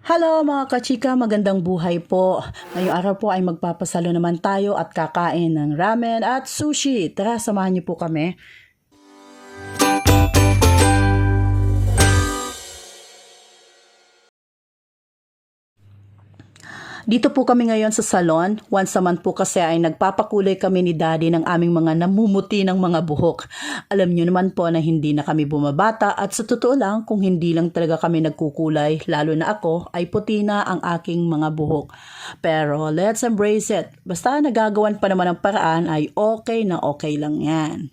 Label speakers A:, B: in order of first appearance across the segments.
A: Hello mga kachika, magandang buhay po. Ngayong araw po ay magpapasalo naman tayo at kakain ng ramen at sushi. Tara, samahan niyo po kami. Dito po kami ngayon sa salon. Once a month po kasi ay nagpapakulay kami ni daddy ng aming mga namumuti ng mga buhok. Alam nyo naman po na hindi na kami bumabata at sa totoo lang kung hindi lang talaga kami nagkukulay, lalo na ako, ay puti na ang aking mga buhok. Pero let's embrace it. Basta nagagawan pa naman ng paraan ay okay na okay lang yan.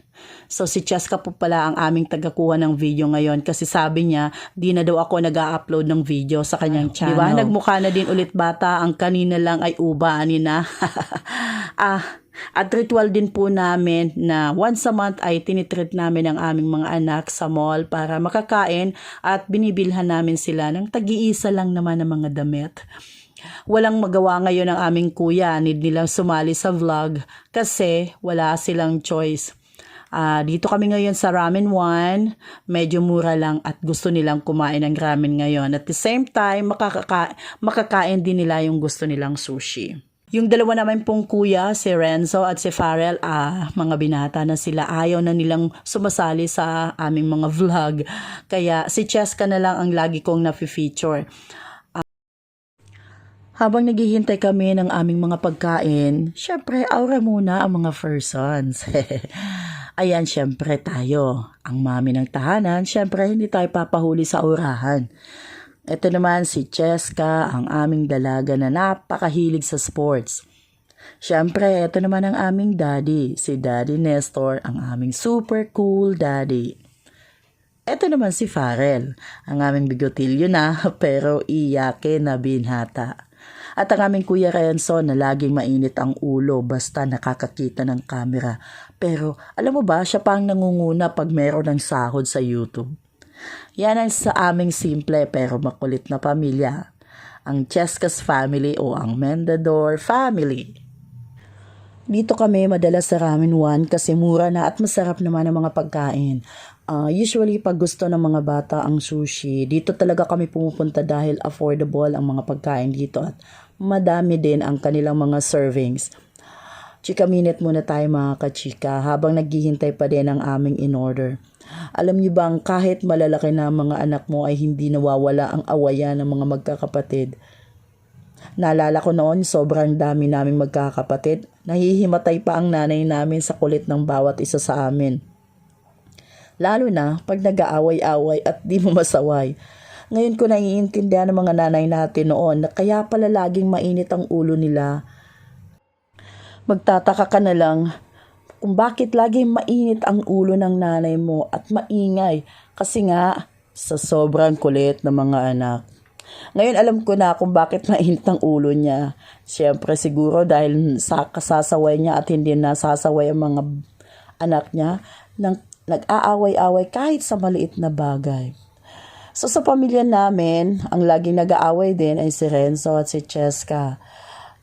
A: So si Cheska po pala ang aming tagakuha ng video ngayon kasi sabi niya di na daw ako nag upload ng video sa kanyang channel. Diba? Nagmukha na din ulit bata ang kanina lang ay uba ani na. ah, at ritual din po namin na once a month ay tinitreat namin ang aming mga anak sa mall para makakain at binibilhan namin sila ng tag-iisa lang naman ng mga damit. Walang magawa ngayon ang aming kuya, need nilang sumali sa vlog kasi wala silang choice. Ah, dito kami ngayon sa Ramen One. Medyo mura lang at gusto nilang kumain ng ramen ngayon. At the same time, makakaka- makakain din nila yung gusto nilang sushi. Yung dalawa naman pong kuya, si Renzo at si Farrell, ah, mga binata na sila. Ayaw na nilang sumasali sa aming mga vlog. Kaya si Cheska na lang ang lagi kong nafe-feature. Habang naghihintay kami ng aming mga pagkain, syempre, aura muna ang mga persons. Ayan, syempre tayo, ang mami ng tahanan, syempre hindi tayo papahuli sa aurahan. Ito naman si Cheska, ang aming dalaga na napakahilig sa sports. Syempre, ito naman ang aming daddy, si Daddy Nestor, ang aming super cool daddy. Ito naman si Farrell, ang aming bigotilyo na pero iyake na binhata. At ang aming Kuya Renzo na laging mainit ang ulo basta nakakakita ng camera. Pero alam mo ba, siya pa ang nangunguna pag meron ng sahod sa YouTube. Yan ang sa aming simple pero makulit na pamilya. Ang Chescas family o ang Mendador family. Dito kami madalas sa Ramen One kasi mura na at masarap naman ang mga pagkain. Ah, usually, pag gusto ng mga bata ang sushi, dito talaga kami pumupunta dahil affordable ang mga pagkain dito at madami din ang kanilang mga servings. Chika minute muna tayo mga kachika habang naghihintay pa din ang aming in-order. Alam niyo bang kahit malalaki na ang mga anak mo ay hindi nawawala ang awayan ng mga magkakapatid. Naalala ko noon, sobrang dami naming magkakapatid. Nahihimatay pa ang nanay namin sa kulit ng bawat isa sa amin. Lalo na pag nag-aaway-away at di mo masaway. Ngayon ko naiintindihan ng mga nanay natin noon na kaya pala laging mainit ang ulo nila. Magtataka ka na lang kung bakit laging mainit ang ulo ng nanay mo at maingay kasi nga sa sobrang kulit ng mga anak. Ngayon alam ko na kung bakit mainit ang ulo niya. Siyempre siguro dahil sa kasasaway niya at hindi nasasaway ang mga anak niya nang nag-aaway-away kahit sa maliit na bagay. So sa pamilya namin, ang laging nag-aaway din ay si Renzo at si Cheska.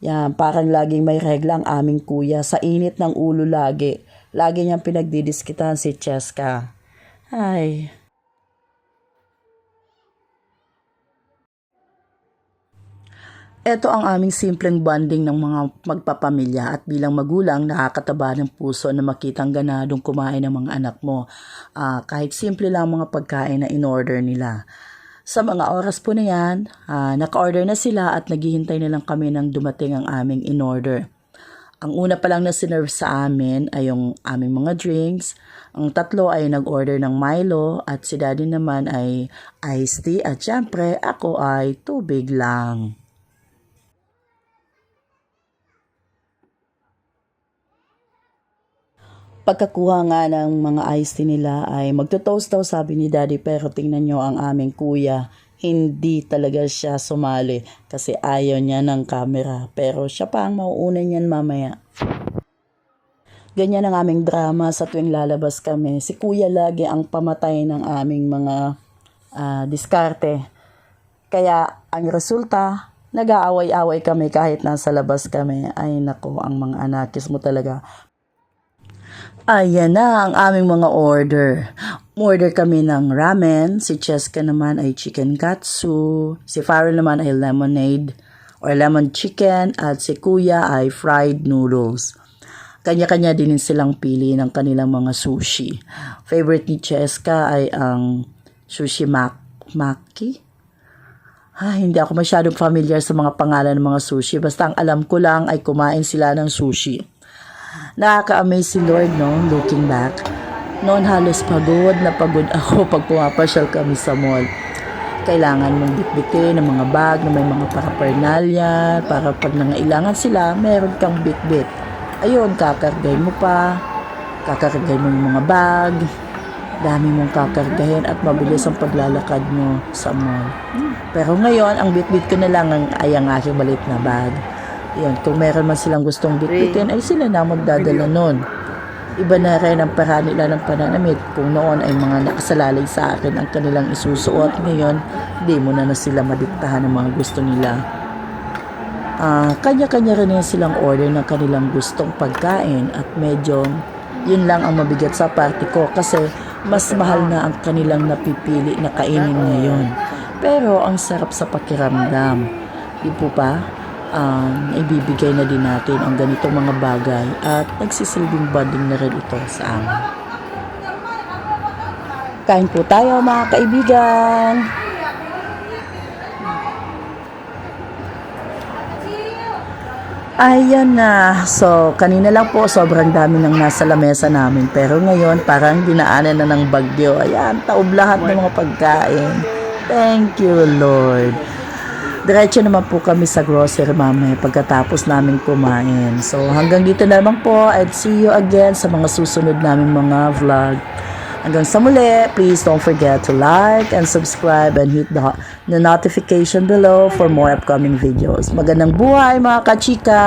A: Yan, parang laging may regla ang aming kuya. Sa init ng ulo lagi. Lagi niyang pinagdidiskitan si Cheska. Ay. Ito ang aming simpleng bonding ng mga magpapamilya at bilang magulang nakakataba ng puso na makitang ganadong kumain ng mga anak mo. Ah, kahit simple lang ang mga pagkain na in-order nila. Sa mga oras po na yan, ah, naka-order na sila at naghihintay na lang kami ng dumating ang aming in-order. Ang una pa lang na sinerve sa amin ay yung aming mga drinks. Ang tatlo ay nag-order ng Milo at si daddy naman ay iced tea at syempre ako ay tubig lang. Pagkakuha nga ng mga iced tea nila ay magto-toast daw sabi ni daddy pero tingnan nyo ang aming kuya. Hindi talaga siya sumali kasi ayaw niya ng camera. Pero siya pa ang mauuna niyan mamaya. Ganyan ang aming drama sa tuwing lalabas kami. Si kuya lagi ang pamatay ng aming mga ah, diskarte. Kaya ang resulta, nag-aaway-away kami kahit nasa labas kami. Ay nako, ang mga anakis mo talaga. Ayan na ang aming mga order. Order kami ng ramen. Si Cheska naman ay chicken katsu. Si Farrell naman ay lemonade or lemon chicken. At si Kuya ay fried noodles. Kanya-kanya din silang pili ng kanilang mga sushi. Favorite ni Cheska ay ang sushi mak maki. Ah, hindi ako masyadong familiar sa mga pangalan ng mga sushi. Basta ang alam ko lang ay kumain sila ng sushi. Nakaka-amaze si Lord, no? Looking back. Noon halos pagod na pagod ako pag pumapasyal kami sa mall. Kailangan mong bitbitin ng mga bag na may mga paraphernalia para pag nangailangan sila, meron kang bitbit. Ayun, kakargay mo pa. Kakargay mo yung mga bag. Dami mong kakargahin at mabilis ang paglalakad mo sa mall. Pero ngayon, ang bitbit ko na lang ang, ay ang aking maliit na bag. Yan, kung meron man silang gustong bitbitin, ay sila na magdadala nun. Iba na rin ang paraan nila ng pananamit. Kung noon ay mga nakasalalay sa akin ang kanilang isusuot, ngayon, di mo na na sila madiktahan ng mga gusto nila. Ah, kanya-kanya rin yan silang order ng kanilang gustong pagkain at medyo yun lang ang mabigat sa party ko kasi mas mahal na ang kanilang napipili na kainin ngayon. Pero ang sarap sa pakiramdam. Di po ba? Um, ibibigay na din natin ang ganitong mga bagay at nagsisilbing bonding na rin ito sa amin. Kain po tayo mga kaibigan! Ayan na. So, kanina lang po, sobrang dami nang nasa lamesa namin. Pero ngayon, parang dinaanan na ng bagyo. Ayan, taob lahat ng mga pagkain. Thank you, Lord. Diretso naman po kami sa grocery mamaya pagkatapos namin kumain. So, hanggang dito na naman po. And see you again sa mga susunod namin mga vlog. Hanggang sa muli, please don't forget to like and subscribe and hit the, the notification below for more upcoming videos. Magandang buhay mga kachika!